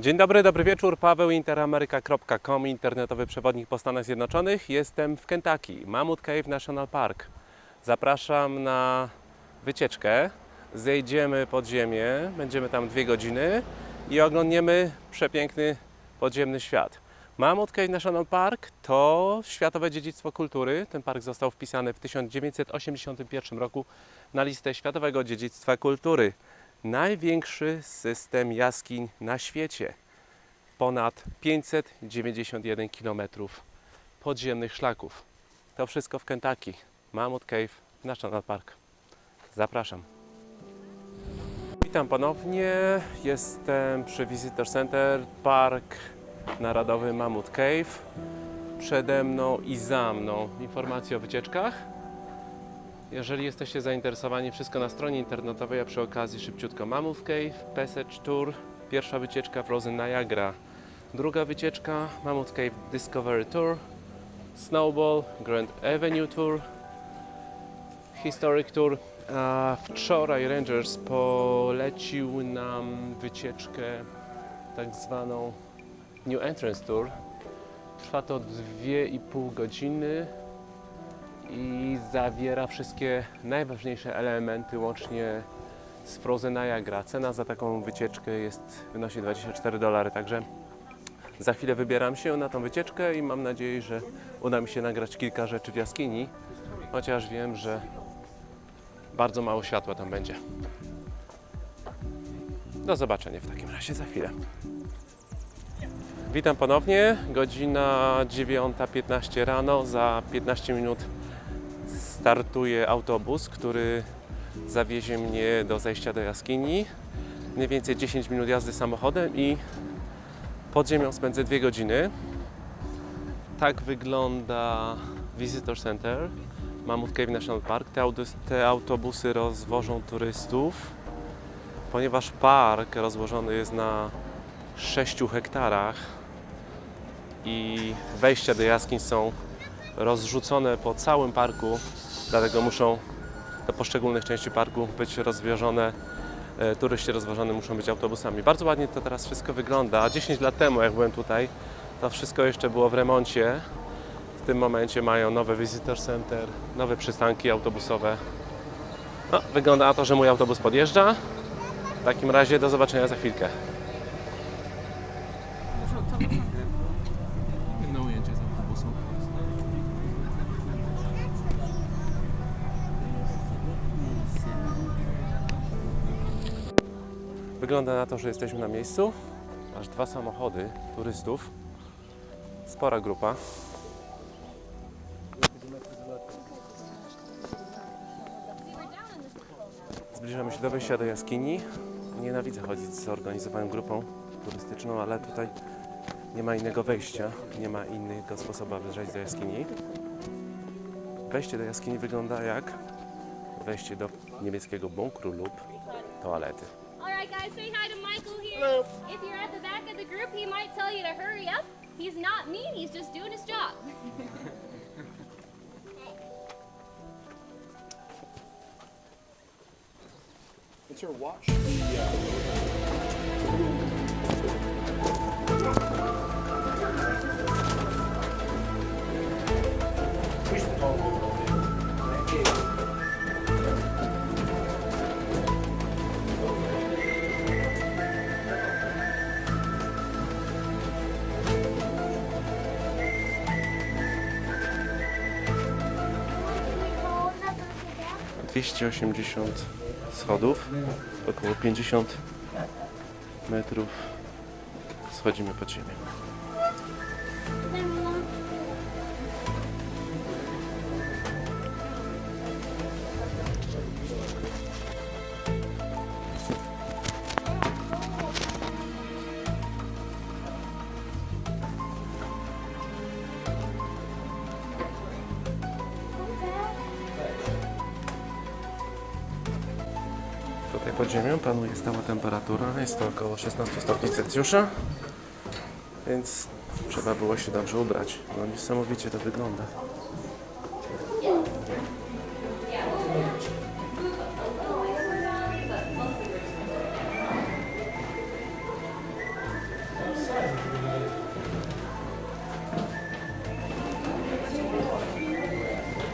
Dzień dobry, dobry wieczór. Paweł interameryka.com, internetowy przewodnik po Stanach Zjednoczonych. Jestem w Kentucky, Mammoth Cave National Park. Zapraszam na wycieczkę. Zejdziemy pod ziemię, będziemy tam dwie godziny i oglądniemy przepiękny podziemny świat. Mammoth Cave National Park to światowe dziedzictwo kultury. Ten park został wpisany w 1981 roku na listę Światowego Dziedzictwa Kultury największy system jaskiń na świecie. Ponad 591 km podziemnych szlaków. To wszystko w Kentucky. Mammoth Cave National Park. Zapraszam. Witam ponownie. Jestem przy Visitor Center Park Narodowy Mammoth Cave. Przede mną i za mną informacje o wycieczkach. Jeżeli jesteście zainteresowani, wszystko na stronie internetowej, a przy okazji szybciutko. Mammoth Cave, Passage Tour, pierwsza wycieczka Frozen Niagara, druga wycieczka Mammoth Cave Discovery Tour, Snowball, Grand Avenue Tour, Historic Tour. A wczoraj Rangers polecił nam wycieczkę tak zwaną New Entrance Tour. Trwa to 2,5 godziny i zawiera wszystkie najważniejsze elementy łącznie z Frozen Niagara. Cena za taką wycieczkę jest, wynosi 24 dolary, także za chwilę wybieram się na tą wycieczkę i mam nadzieję, że uda mi się nagrać kilka rzeczy w jaskini, chociaż wiem, że bardzo mało światła tam będzie. Do zobaczenia w takim razie za chwilę. Witam ponownie, godzina 9.15 rano, za 15 minut startuje autobus, który zawiezie mnie do zejścia do jaskini. Mniej więcej 10 minut jazdy samochodem i pod ziemią spędzę 2 godziny. Tak wygląda Visitor Center Mammoth Cave National Park. Te, te autobusy rozwożą turystów, ponieważ park rozłożony jest na 6 hektarach i wejścia do jaskiń są rozrzucone po całym parku, dlatego muszą do poszczególnych części parku być rozwiążone, e, turyści rozwożone muszą być autobusami. Bardzo ładnie to teraz wszystko wygląda. 10 lat temu, jak byłem tutaj, to wszystko jeszcze było w remoncie. W tym momencie mają nowe visitor center, nowe przystanki autobusowe. No, wygląda na to, że mój autobus podjeżdża. W takim razie do zobaczenia za chwilkę. Wygląda na to, że jesteśmy na miejscu. Aż dwa samochody turystów. Spora grupa. Zbliżamy się do wejścia do jaskini. Nienawidzę chodzić z zorganizowaną grupą turystyczną, ale tutaj nie ma innego wejścia, nie ma innego sposobu, aby wejść do jaskini. Wejście do jaskini wygląda jak wejście do niemieckiego bunkru lub toalety. All right, guys, say hi to Michael here. If you're at the back of the group, he might tell you to hurry up. He's not mean, he's just doing his job. It's her watch. The, uh, 280 schodów, około 50 metrów schodzimy pod ziemię. Tutaj pod ziemią panuje stała temperatura, no jest to około 16 stopni Celsjusza, więc trzeba było się dobrze ubrać. No niesamowicie to wygląda.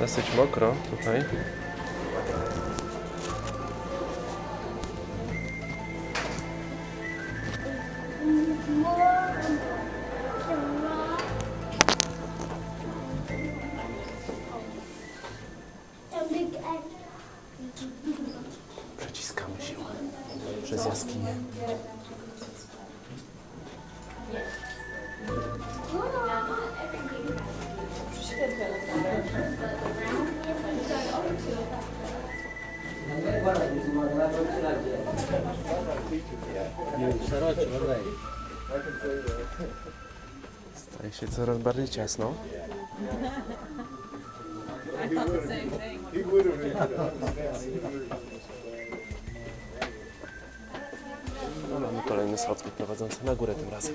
Dosyć mokro tutaj. Staje się coraz bardziej ciasno. No, mamy kolejne schodki prowadzące na górę tym razem.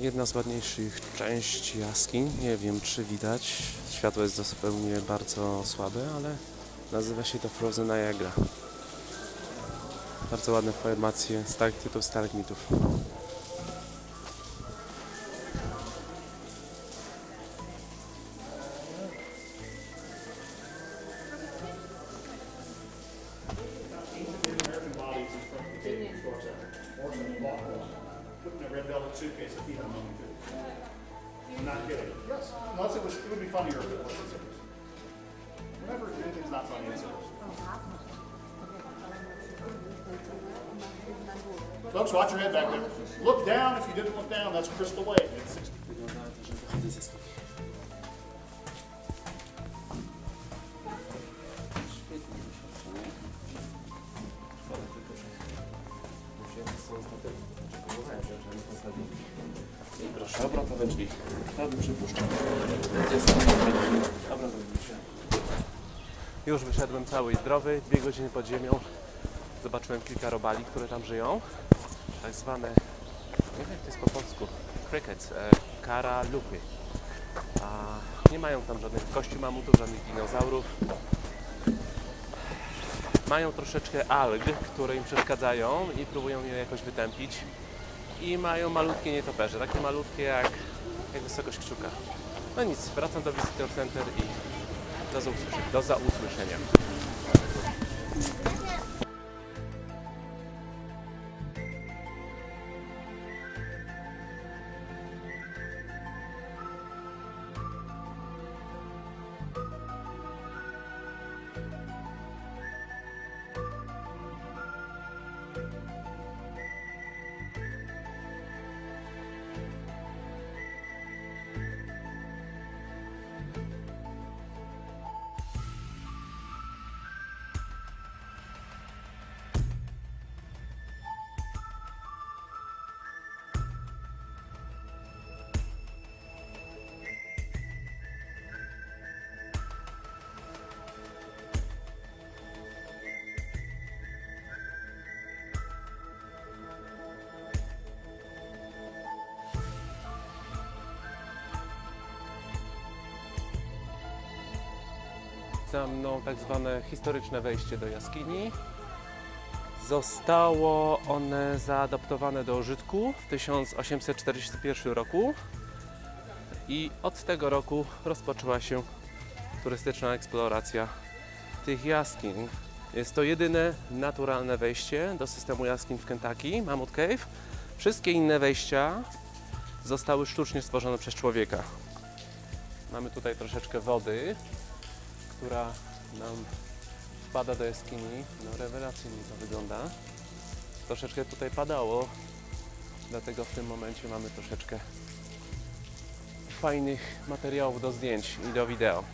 Jedna z ładniejszych części jaskiń. Nie wiem, czy widać. Światło jest zupełnie bardzo słabe, ale nazywa się to Frozen Niagara. Bardzo ładne formacje stalaktytów, stalagmitów. Folks, watch your head back there. Look down. If you didn't look down, that's Crystal Lake. It's 60 Wygląda na to, że wychodzę ze studni. Świetne doświadczenie. Szkoda tylko, że musiałem z tą statywą. Znaczy, próbowałem się, że nie postawił. I proszę, obrotowe drzwi. To bym przypuszczał. Jest obrotowe drzwi. Już wyszedłem cały i zdrowy. Dwie godziny pod ziemią. Zobaczyłem kilka robali, które tam żyją. Tak zwane nie wiem jak to jest po polsku. Crickets, e, karalupy. A nie mają tam żadnych kości mamutów, żadnych dinozaurów. Mają troszeczkę alg, które im przeszkadzają i próbują je jakoś wytępić. I mają malutkie nietoperze, takie malutkie jak, jak wysokość kciuka. No nic, wracam do Visitor Center i do, do zausłyszenia. Za mną tak zwane historyczne wejście do jaskini. Zostało one zaadaptowane do użytku w 1841 roku i od tego roku rozpoczęła się turystyczna eksploracja tych jaskiń. Jest to jedyne naturalne wejście do systemu jaskiń w Kentucky, Mammoth Cave. Wszystkie inne wejścia zostały sztucznie stworzone przez człowieka. Mamy tutaj troszeczkę wody, która nam wpada do jaskini. No rewelacyjnie to wygląda. Troszeczkę tutaj padało, dlatego w tym momencie mamy troszeczkę fajnych materiałów do zdjęć i do wideo.